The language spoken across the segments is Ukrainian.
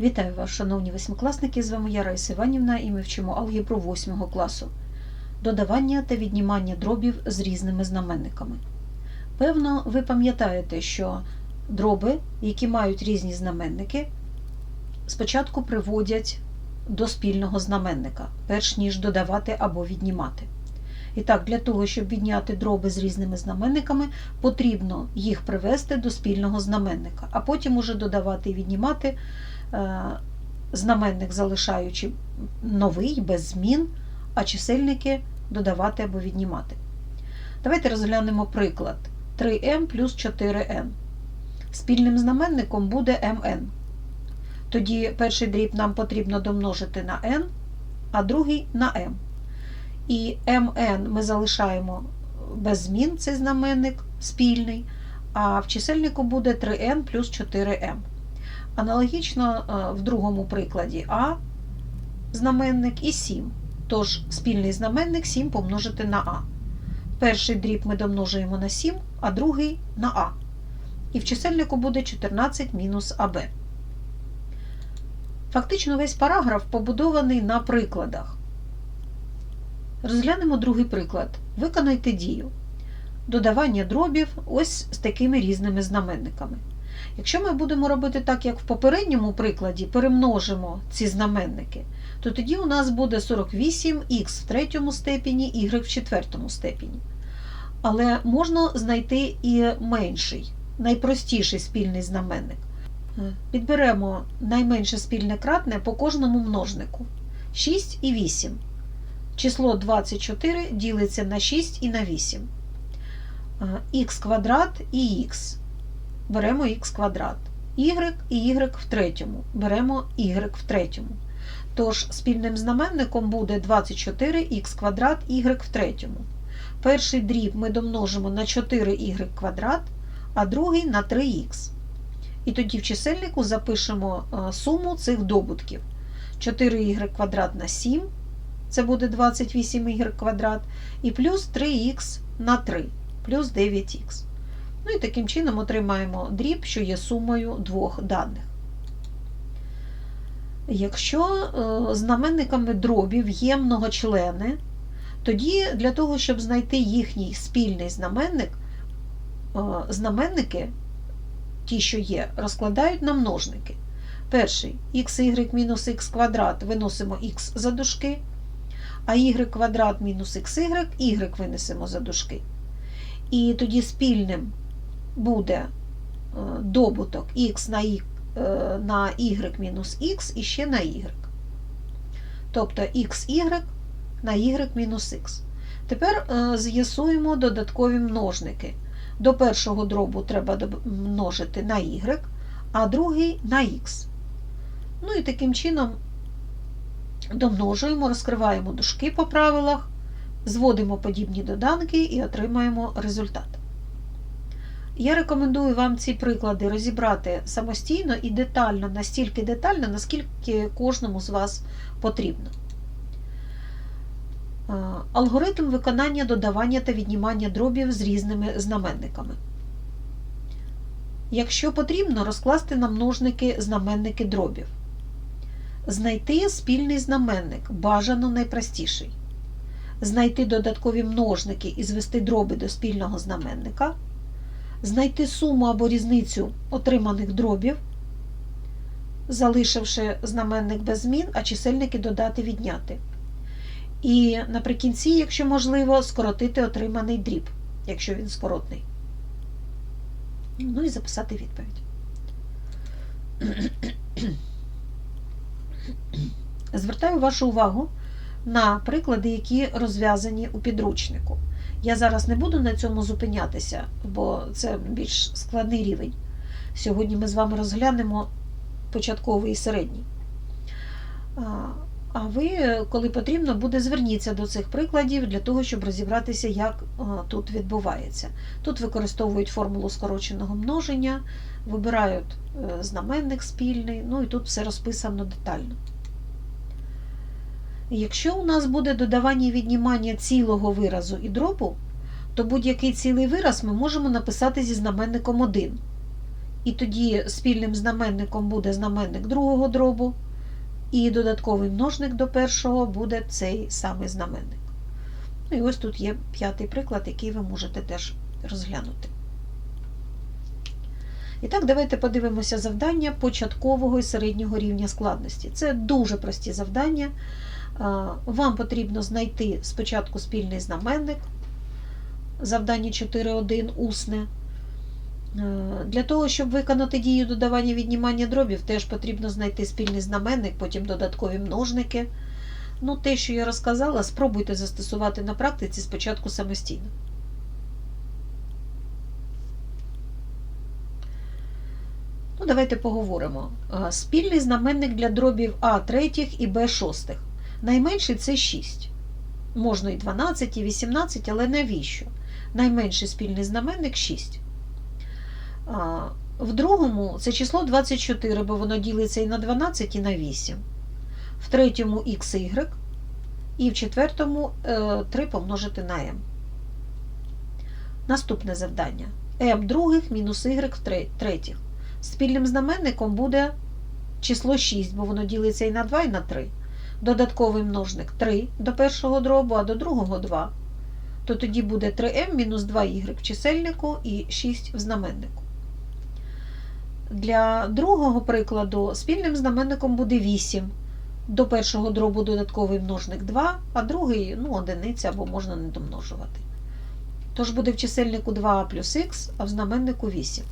Вітаю вас, шановні восьмикласники! З вами я Раїса Іванівна і ми вчимо алгебру 8 класу. Додавання та віднімання дробів з різними знаменниками. Певно, ви пам'ятаєте, що дроби, які мають різні знаменники, спочатку приводять до спільного знаменника, перш ніж додавати або віднімати. І так, для того, щоб відняти дроби з різними знаменниками, потрібно їх привести до спільного знаменника, а потім уже додавати і віднімати знаменник залишаючи новий, без змін, а чисельники додавати або віднімати. Давайте розглянемо приклад 3m плюс 4n. Спільним знаменником буде mn. Тоді перший дріб нам потрібно домножити на n, а другий на m. І mn ми залишаємо без змін цей знаменник спільний, а в чисельнику буде 3n плюс 4m. Аналогічно е, в другому прикладі А знаменник і 7. Тож спільний знаменник 7 помножити на А. Перший дріб ми домножуємо на 7, а другий на А. І в чисельнику буде 14 мінус АБ. Фактично весь параграф побудований на прикладах. Розглянемо другий приклад. Виконайте дію. Додавання дробів ось з такими різними знаменниками. Якщо ми будемо робити так, як в попередньому прикладі, перемножимо ці знаменники, то тоді у нас буде 48х в третьому степені, y в четвертому степені. Але можна знайти і менший, найпростіший спільний знаменник. Підберемо найменше спільне кратне по кожному множнику 6 і 8. Число 24 ділиться на 6 і на 8. Х квадрат і х. Беремо х квадрат. Y і y в третьому. Беремо y в третьому. Тож спільним знаменником буде 24х квадрат y в третьому. Перший дріб ми домножимо на 4y квадрат, а другий на 3х. І тоді в чисельнику запишемо суму цих добутків. 4y квадрат на 7, це буде 28y квадрат, і плюс 3х на 3, плюс 9х. Ну і таким чином отримаємо дріб, що є сумою двох даних. Якщо знаменниками дробів є многочлени, тоді для того, щоб знайти їхній спільний знаменник, знаменники, ті, що є, розкладають на множники. Перший xy мінус х квадрат виносимо х за дужки, а y квадрат мінус xy, y винесемо за дужки. І тоді спільним буде добуток х на на y мінус х і ще на y. Тобто xy на y мінус х. Тепер з'ясуємо додаткові множники. До першого дробу треба множити на y, а другий на х. Ну і таким чином домножуємо, розкриваємо дужки по правилах, зводимо подібні доданки і отримаємо результат. Я рекомендую вам ці приклади розібрати самостійно і детально, настільки детально, наскільки кожному з вас потрібно. Алгоритм виконання додавання та віднімання дробів з різними знаменниками. Якщо потрібно, розкласти на множники знаменники дробів. Знайти спільний знаменник бажано найпростіший. Знайти додаткові множники і звести дроби до спільного знаменника. Знайти суму або різницю отриманих дробів, залишивши знаменник без змін, а чисельники додати відняти. І наприкінці, якщо можливо, скоротити отриманий дріб, якщо він скоротний. Ну і записати відповідь. Звертаю вашу увагу на приклади, які розв'язані у підручнику. Я зараз не буду на цьому зупинятися, бо це більш складний рівень. Сьогодні ми з вами розглянемо початковий і середній. А ви, коли потрібно, буде зверніться до цих прикладів для того, щоб розібратися, як тут відбувається. Тут використовують формулу скороченого множення, вибирають знаменник спільний, ну і тут все розписано детально. Якщо у нас буде додавання і віднімання цілого виразу і дробу, то будь-який цілий вираз ми можемо написати зі знаменником 1. І тоді спільним знаменником буде знаменник другого дробу, і додатковий множник до першого буде цей самий знаменник. Ну і ось тут є п'ятий приклад, який ви можете теж розглянути. І так, давайте подивимося завдання початкового і середнього рівня складності. Це дуже прості завдання. Вам потрібно знайти спочатку спільний знаменник, завдання 4.1 усне. Е, Для того, щоб виконати дію додавання віднімання дробів, теж потрібно знайти спільний знаменник, потім додаткові множники. Ну, те, що я розказала, спробуйте застосувати на практиці спочатку самостійно. Ну, давайте поговоримо. Е, Спільний знаменник для дробів А третіх і Б шостих. Найменший це 6. Можна і 12, і 18, але навіщо? Найменший спільний знаменник 6. В другому це число 24, бо воно ділиться і на 12, і на 8. В третьому xy, і в четвертому е, 3 помножити на m. Наступне завдання. m других мінус y в тре- третіх. Спільним знаменником буде число 6, бо воно ділиться і на 2, і на 3. Додатковий множник 3 до першого дробу, а до другого 2. То тоді буде 3m мінус 2y в чисельнику і 6 в знаменнику. Для другого прикладу спільним знаменником буде 8. До першого дробу додатковий множник 2, а другий ну, одиниця або можна не домножувати. Тож буде в чисельнику 2 плюс х, а в знаменнику 8.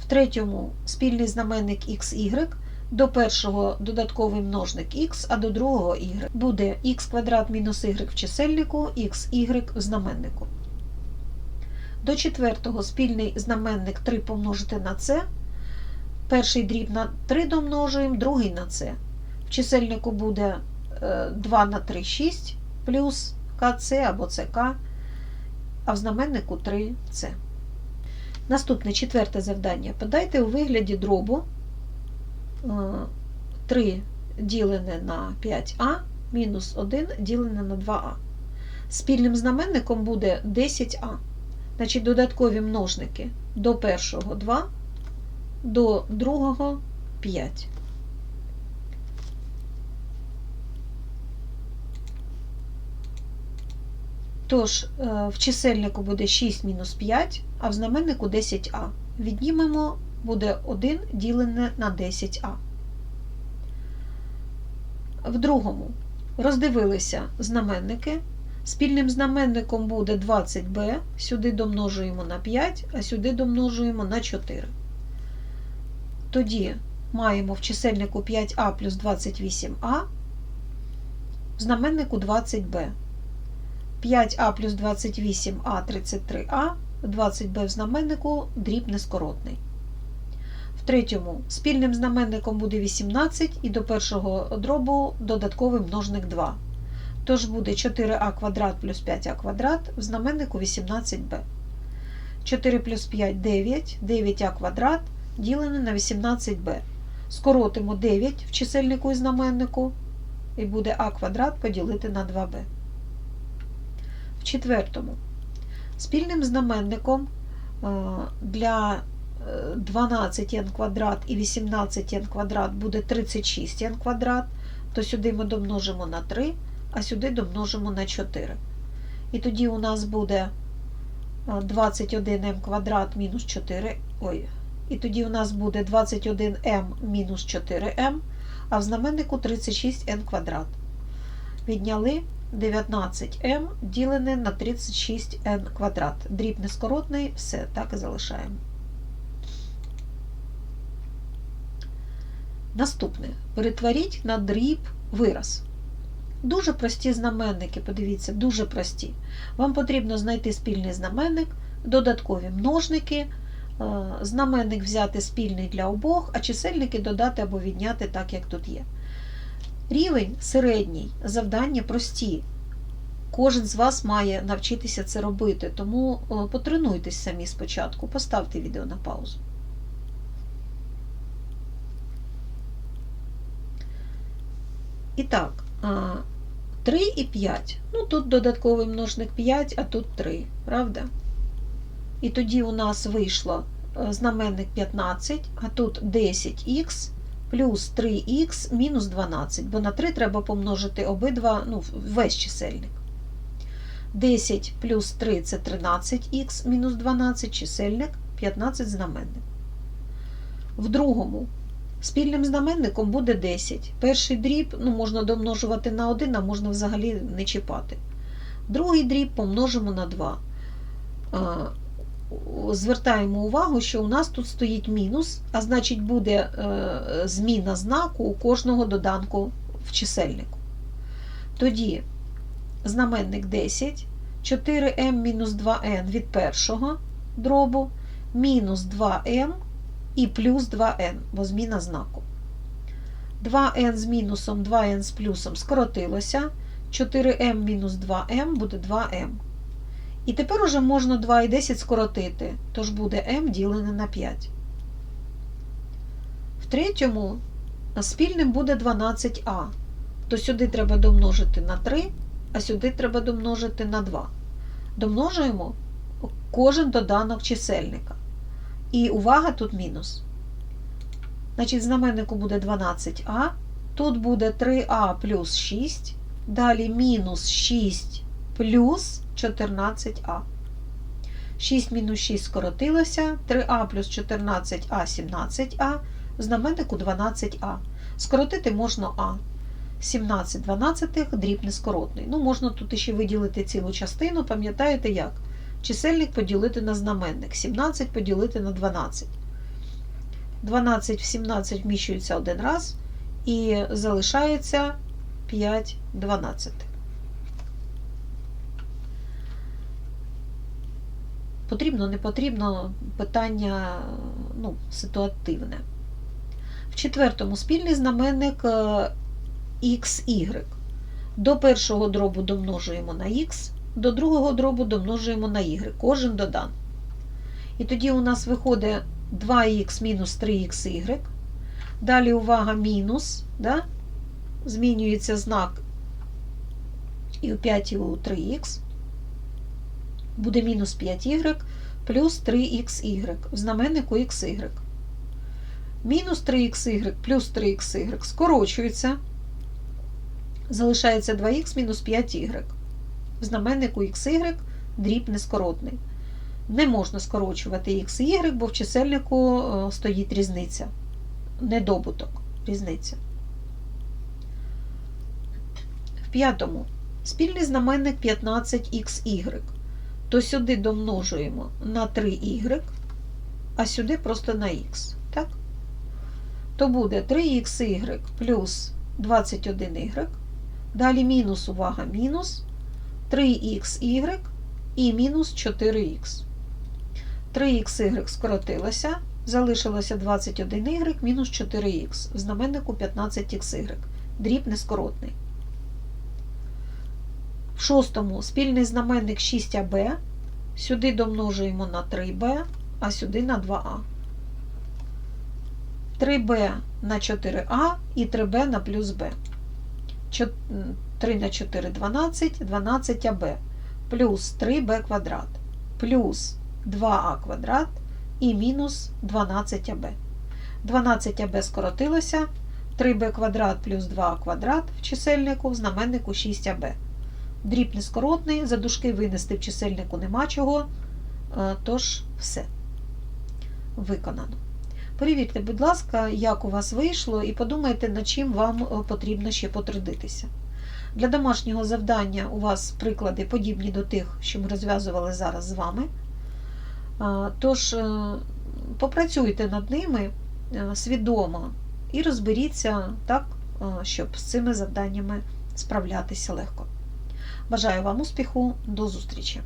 В третьому спільний знаменник xy, до першого додатковий множник х, а до другого y. Буде х квадрат мінус y в чисельнику, xy в знаменнику. До четвертого спільний знаменник 3 помножити на c. Перший дріб на 3 домножуємо, другий на c. В чисельнику буде е, 2 на 3 6 плюс КЦ або ЦК, а в знаменнику 3С. Наступне четверте завдання. Подайте у вигляді дробу е, 3 ділене на 5а мінус 1 ділене на 2а. Спільним знаменником буде 10а. Значить, додаткові множники до першого 2, до другого 5. Тож, е, в чисельнику буде 6 мінус 5, а в знаменнику 10а. Віднімемо буде 1 ділене на 10а. В другому роздивилися знаменники. Спільним знаменником буде 20b, сюди домножуємо на 5, а сюди домножуємо на 4. Тоді маємо в чисельнику 5а плюс 28а, в знаменнику 20b. 5а плюс 28а 33а, 20b в знаменнику дріб нескоротний. В третьому спільним знаменником буде 18 і до першого дробу додатковий множник 2. Тож буде 4а квадрат плюс 5а квадрат в знаменнику 18b. 4 плюс 5 9, 9а квадрат ділене на 18b. Скоротимо 9 в чисельнику і знаменнику, і буде а квадрат поділити на 2b. В четвертому. Спільним знаменником е, для 12n квадрат і 18n квадрат буде 36n квадрат, то сюди ми домножимо на 3, а сюди домножимо на 4. І тоді у нас буде 21m квадрат мінус 4. Ой, і тоді у нас буде 21m мінус 4m, а в знаменнику 36n квадрат. Відняли 19m ділене на 36n квадрат. Дріб нескоротний, все, так і залишаємо. Наступне. Перетворіть на дріб вираз. Дуже прості знаменники, подивіться, дуже прості. Вам потрібно знайти спільний знаменник, додаткові множники, е, знаменник взяти спільний для обох, а чисельники додати або відняти так, як тут є. Рівень середній, завдання прості. Кожен з вас має навчитися це робити, тому е, потренуйтесь самі спочатку, поставте відео на паузу. І так, 3 і 5. Ну, тут додатковий множник 5, а тут 3, правда? І тоді у нас вийшло е, знаменник 15, а тут 10х плюс 3х мінус 12, бо на 3 треба помножити обидва, ну, весь чисельник. 10 плюс 3 це 13х мінус 12, чисельник, 15 знаменник. В другому спільним знаменником буде 10. Перший дріб ну, можна домножувати на 1, а можна взагалі не чіпати. Другий дріб помножимо на 2. Звертаємо увагу, що у нас тут стоїть мінус, а значить буде е, зміна знаку у кожного доданку в чисельнику. Тоді знаменник 10, 4m мінус 2n від першого дробу, мінус 2m і плюс 2n, бо зміна знаку. 2n з мінусом, 2n з плюсом скоротилося. 4m мінус 2m буде 2m. І тепер уже можна 2 і 10 скоротити, тож буде m ділене на 5. В третьому спільним буде 12а. То сюди треба домножити на 3, а сюди треба домножити на 2. Домножуємо кожен доданок чисельника. І увага, тут мінус. Значить, знаменнику буде 12а, тут буде 3а плюс 6, далі мінус 6 плюс 14а. 6 мінус 6 скоротилося, 3а плюс 14а 17а, знаменнику 12а. Скоротити можна а. 17 12 дріб нескоротний. Ну, можна тут ще виділити цілу частину, пам'ятаєте як? Чисельник поділити на знаменник, 17 поділити на 12. 12 в 17 вміщується один раз і залишається 5 12. Потрібно, не потрібно питання ну, ситуативне. В четвертому спільний знаменник xy. До першого дробу домножуємо на х, до другого дробу домножуємо на y, кожен додан. І тоді у нас виходить 2х мінус 3xy. Далі увага мінус, да? змінюється знак і у 5 і у 3х. Буде мінус 5y плюс 3xy в знаменнику xy. Мінус 3xy плюс 3xy скорочується. Залишається 2х мінус 5y. В знаменнику xy дріб нескоротний. Не можна скорочувати x і y, бо в чисельнику стоїть різниця. Недобуток. Різниця. В п'ятому. Спільний знаменник 15xy. То сюди домножуємо на 3y, а сюди просто на х. Так? То буде 3xy плюс 21y. Далі мінус, увага, мінус 3xy і мінус 4х. 3xy скоротилося, залишилося 21y мінус 4х. В знаменнику 15xy. Дріб нескоротний. В шостому спільний знаменник 6аб. Сюди домножуємо на 3b, а сюди на 2а. 3b на 4а і 3b на плюс b. 3 на 4 12, 12аб плюс 3b квадрат плюс 2а квадрат і мінус 12аб. 12аб скоротилося, 3b квадрат плюс 2а квадрат в чисельнику, в знаменнику 6аб. Дріб нескоротний, за дужки винести в чисельнику нема чого, тож все виконано. Перевірте, будь ласка, як у вас вийшло, і подумайте, над чим вам потрібно ще потрудитися. Для домашнього завдання у вас приклади подібні до тих, що ми розв'язували зараз з вами. Тож, попрацюйте над ними свідомо і розберіться так, щоб з цими завданнями справлятися легко. Бажаю вам успіху, до зустрічі!